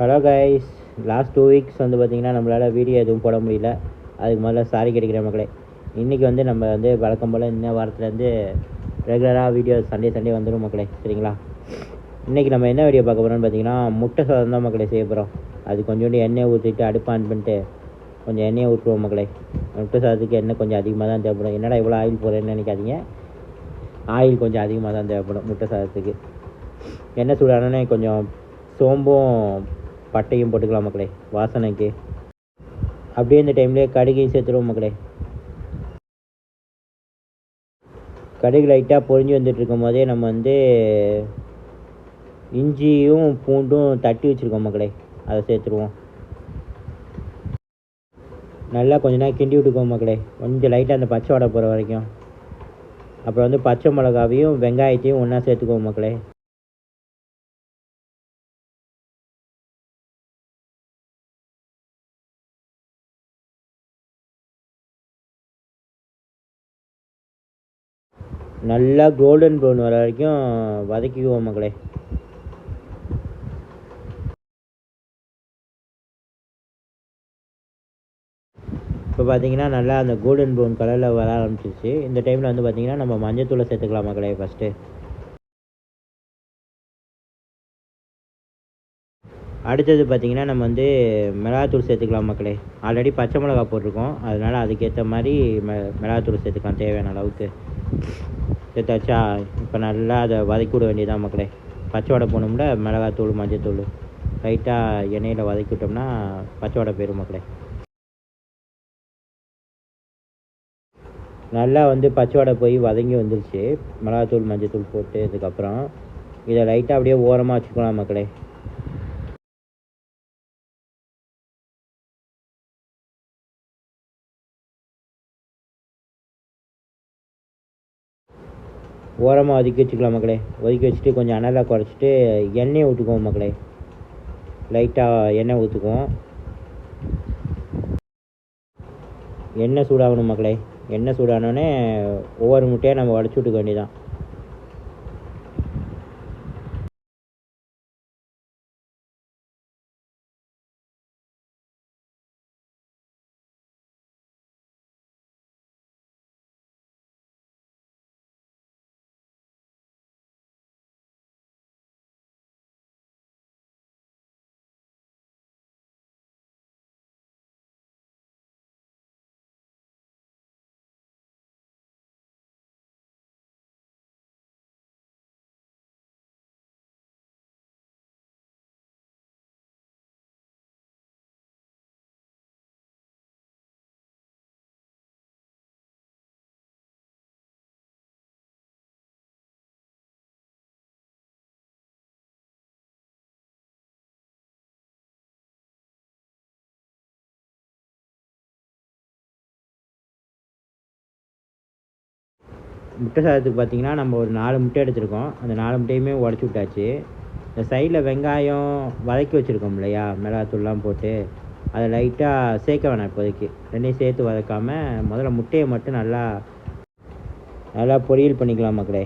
Hello guys last two weeks வந்து பார்த்திங்கன்னா நம்மளால் வீடியோ எதுவும் போட முடியல. அதுக்கு முதல்ல சாரி கிடைக்கிற மக்களே. இன்றைக்கி வந்து நம்ம வந்து வழக்கம் போல் இந்த வாரத்துலேருந்து ரெகுலராக வீடியோ சண்டே சண்டே வந்துடும் மக்களே. சரிங்களா? இன்றைக்கி நம்ம என்ன வீடியோ பார்க்க போகிறோம்னு பார்த்தீங்கன்னா முட்டை சாதம் தான் மக்களே செய்ய போகிறோம் அது கொஞ்சோண்டு எண்ணெய் ஊற்றிட்டு அடுப்பு ஆன் பண்ணிட்டு கொஞ்சம் எண்ணெயை ஊற்றுவோம் மக்களே. முட்டை சாதத்துக்கு எண்ணெய் கொஞ்சம் அதிகமாக தான் தேவைப்படும். என்னடா இவ்வளோ ஆயில் போடுறேன்னு நினைக்காதீங்க. ஆயில் கொஞ்சம் அதிகமாக தான் தேவைப்படும் முட்டை சாதத்துக்கு. எண்ணெய் சூடானே கொஞ்சம் சோம்பும் பட்டையும் போட்டுக்கலாம் மக்களே வாசனைக்கு. அப்படியே இந்த டைம்லேயே கடுகையும் சேர்த்துருவோம் மக்களே. கடுகு லைட்டாக பொறிஞ்சு வந்துட்டு இருக்கும் போதே நம்ம வந்து இஞ்சியும் பூண்டும் தட்டி வச்சுருக்கோம் மக்களே அதை சேர்த்துருவோம். நல்லா கொஞ்ச நேரம் கிண்டி விட்டுக்கோம் மக்களே. கொஞ்சம் லைட்டாக அந்த பச்சை வடை போகிற வரைக்கும். அப்புறம் வந்து பச்சை மிளகாவையும் வெங்காயத்தையும் ஒன்றா சேர்த்துக்குவோம் மக்களே. நல்லா கோல்டன் ப்ரௌன் வர வரைக்கும் வதக்கிக்குவோம் மக்களே. இப்போ பார்த்தீங்கன்னா நல்லா அந்த கோல்டன் ப்ரௌன் கலரில் வர ஆரம்பிச்சிருச்சு. இந்த டைமில் வந்து பார்த்தீங்கன்னா நம்ம மஞ்சத்தூளை சேர்த்துக்கலாம் மக்களே ஃபஸ்ட்டு அடுத்தது பார்த்தீங்கன்னா நம்ம வந்து மிளகாத்தூள் சேர்த்துக்கலாம் மக்களே. ஆல்ரெடி பச்சை மிளகா போட்டிருக்கோம். அதனால் அதுக்கேற்ற மாதிரி மிளகாத்தூள் சேர்த்துக்கலாம் தேவையான அளவுக்கு. சேர்த்தாச்சா இப்போ நல்லா அதை வதக்கி விட வேண்டியதான் மக்களே. பச்சை வடை போகணும்ல மிளகாத்தூள் மஞ்சத்தூள். லைட்டாக எண்ணெயில் வதக்கி விட்டோம்னா பச்சை வடை போயிடும் மக்களே. நல்லா வந்து பச்சை வடை போய் வதங்கி வந்துருச்சு. மிளகாத்தூள் மஞ்சத்தூள் போட்டு இதுக்கப்புறம் இதை லைட்டாக அப்படியே ஓரமாக வச்சுக்கலாம் மக்களே. ஓரமாக ஒதுக்கி வச்சுக்கலாம் மக்களே. ஒதுக்கி வச்சுட்டு கொஞ்சம் அனலாக குறைச்சிட்டு எண்ணெயை ஊற்றுக்குவோம் மக்களே. லைட்டாக எண்ணெய் ஊற்றுக்குவோம் எண்ணெய் சூடாகணும் மக்களே. எண்ணெய் சூடானோடனே ஒவ்வொரு முட்டையாக நம்ம உடச்சி விட்டுக்க வேண்டியதான் முட்டை சாதத்துக்கு பார்த்தீங்கன்னா நம்ம ஒரு நாலு முட்டை எடுத்திருக்கோம். அந்த நாலு முட்டையுமே உடச்சி விட்டாச்சு. இந்த சைடில் வெங்காயம் வதக்கி வச்சுருக்கோம் இல்லையா? மிளகாத்தூள்லாம் போட்டு அதை லைட்டாக சேர்க்க வேணாம் இப்போதைக்கு. ரெண்டையும் சேர்த்து வதக்காமல் முதல்ல முட்டையை மட்டும் நல்லா நல்லா பொரியல் பண்ணிக்கலாம் மக்களே.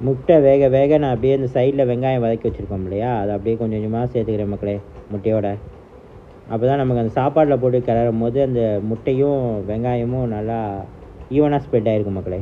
முட்டை வேக வேக நான் அப்படியே இந்த சைடில் வெங்காயம் வதக்கி வச்சுருக்கோம் இல்லையா? அதை அப்படியே கொஞ்சம் கொஞ்சமாக சேர்த்துக்கிறேன் மக்களே முட்டையோட. அப்போ தான் நமக்கு அந்த சாப்பாட்டில் போட்டு கிளறும் போது அந்த முட்டையும் வெங்காயமும் நல்லா ஈவனாக ஸ்ப்ரெட் ஆகிருக்கும் மக்களே.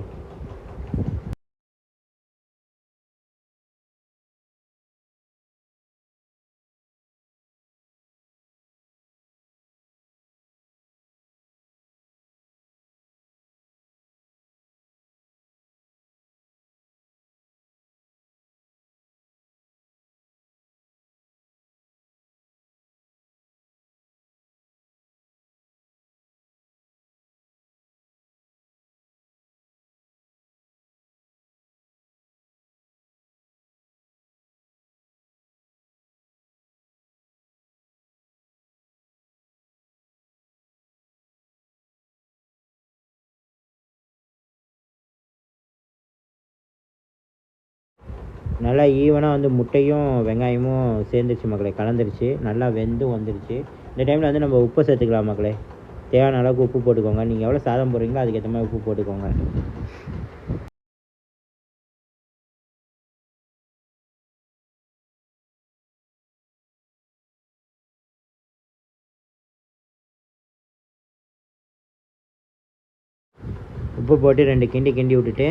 நல்லா ஈவனாக வந்து முட்டையும் வெங்காயமும் சேர்ந்துருச்சு மக்களே கலந்துருச்சு. நல்லா வெந்தும் வந்துருச்சு. இந்த டைமில் வந்து நம்ம உப்பு சேர்த்துக்கலாம் மக்களே. தேவையான அளவுக்கு உப்பு போட்டுக்கோங்க. நீங்கள் எவ்வளோ சாதம் போடுறீங்களோ அதுக்கேற்ற மாதிரி உப்பு போட்டுக்கோங்க. உப்பு போட்டு ரெண்டு கிண்டி கிண்டி விட்டுட்டு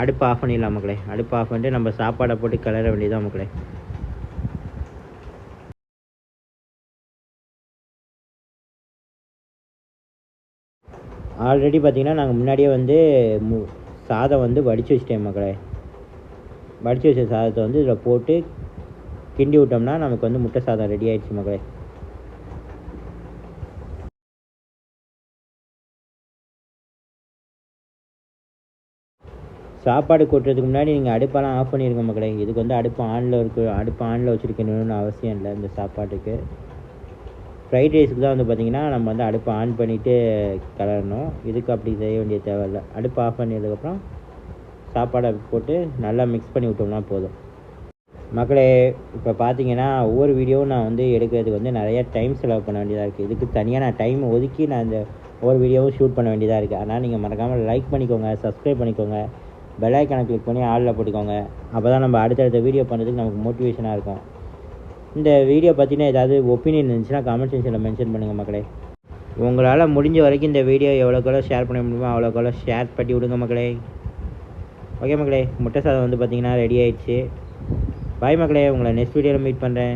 அடுப்பு ஆஃப் பண்ணிடலாம் மக்களே. அடுப்பு ஆஃப் பண்ணிட்டு நம்ம சாப்பாடை போட்டு கிளற வேண்டியதான் மக்களே. ஆல்ரெடி பார்த்தீங்கன்னா நாங்கள் முன்னாடியே வந்து மு சாதம் வந்து வடித்து வச்சிட்டேன் மக்களே. வடித்து வச்ச சாதத்தை வந்து இதில் போட்டு கிண்டி விட்டோம்னா நமக்கு வந்து முட்டை சாதம் ரெடி ஆகிடுச்சு மக்களே. சாப்பாடு கொட்டுறதுக்கு முன்னாடி நீங்கள் அடுப்பெல்லாம் ஆஃப் பண்ணிடுங்க மக்களே. இதுக்கு வந்து அடுப்பு ஆனில் இருக்கு. அடுப்பு ஆனில் வச்சுருக்கணும்னு அவசியம் இல்லை இந்த சாப்பாட்டுக்கு. ஃப்ரைட் ரைஸுக்கு தான் வந்து பார்த்திங்கன்னா நம்ம வந்து அடுப்பை ஆன் பண்ணிவிட்டு கிளறணும். இதுக்கு அப்படி செய்ய வேண்டிய தேவையில்லை அடுப்பு ஆஃப் பண்ணதுக்கப்புறம் சாப்பாடை போட்டு நல்லா மிக்ஸ் பண்ணி விட்டோம்னா போதும். மக்களே இப்போ பார்த்தீங்கன்னா ஒவ்வொரு வீடியோவும் நான் வந்து எடுக்கிறதுக்கு வந்து நிறைய டைம் செலவு பண்ண வேண்டியதாக இருக்குது இதுக்கு தனியாக நான் டைம் ஒதுக்கி நான் இந்த ஒவ்வொரு வீடியோவும் ஷூட் பண்ண வேண்டியதாக இருக்குது அதனால் நீங்கள் மறக்காமல் லைக் பண்ணிக்கோங்க சப்ஸ்கிரைப் பண்ணிக்கோங்க. பெல் ஐக்கானை கிளிக் பண்ணி ஆளில் போட்டுக்கோங்க. அப்போ தான் நம்ம அடுத்தடுத்த வீடியோ பண்ணுறதுக்கு நமக்கு மோட்டிவேஷனாக இருக்கும். இந்த வீடியோ பற்றின ஏதாவது ஒப்பீனியன் இருந்துச்சுன்னா கமெண்ட் செக்ஷனில் மென்ஷன் பண்ணுங்கள் மக்களே. உங்களால் முடிஞ்ச வரைக்கும் இந்த வீடியோ எவ்வளோக்கெவ்வளோ ஷேர் பண்ண முடியுமோ அவ்வளோக்கெவ்வளோ ஷேர் பண்ணி விடுங்க மக்களே. ஓகே மக்களே முட்டை சாதம் வந்து பார்த்திங்கன்னா ரெடி ஆயிடுச்சு. பாய் மக்களே உங்களை நெக்ஸ்ட் வீடியோவில் மீட் பண்ணுறேன்